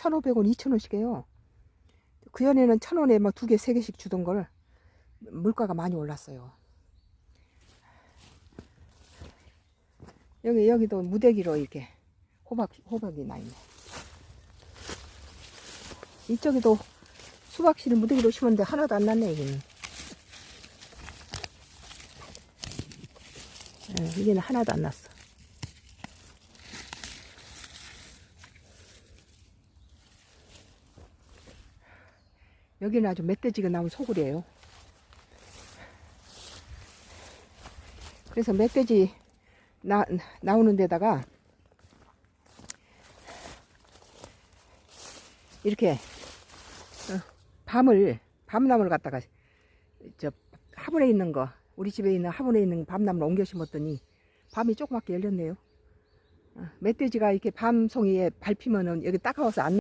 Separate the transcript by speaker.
Speaker 1: 1,500원, 2,000원씩 해요. 그 전에는 1,000원에 막 두 개, 세 개씩 주던 걸 물가가 많이 올랐어요. 여기 여기도 무대기로 이렇게 호박 호박이 나 있네. 이쪽에도 수박씨를 무대기로 심었는데 하나도 안 났네 여기는. 예, 여기는 하나도 안 났어. 여기는 아주 멧돼지가 나온 소굴이에요. 그래서 멧돼지 나, 나오는 데다가 이렇게 어, 밤을 밤나무를 갖다가 저 화분에 있는 거 우리 집에 있는 화분에 있는 밤나무를 옮겨 심었더니 밤이 조그맣게 열렸네요. 어, 멧돼지가 이렇게 밤송이에 밟히면은 여기 따가워서 안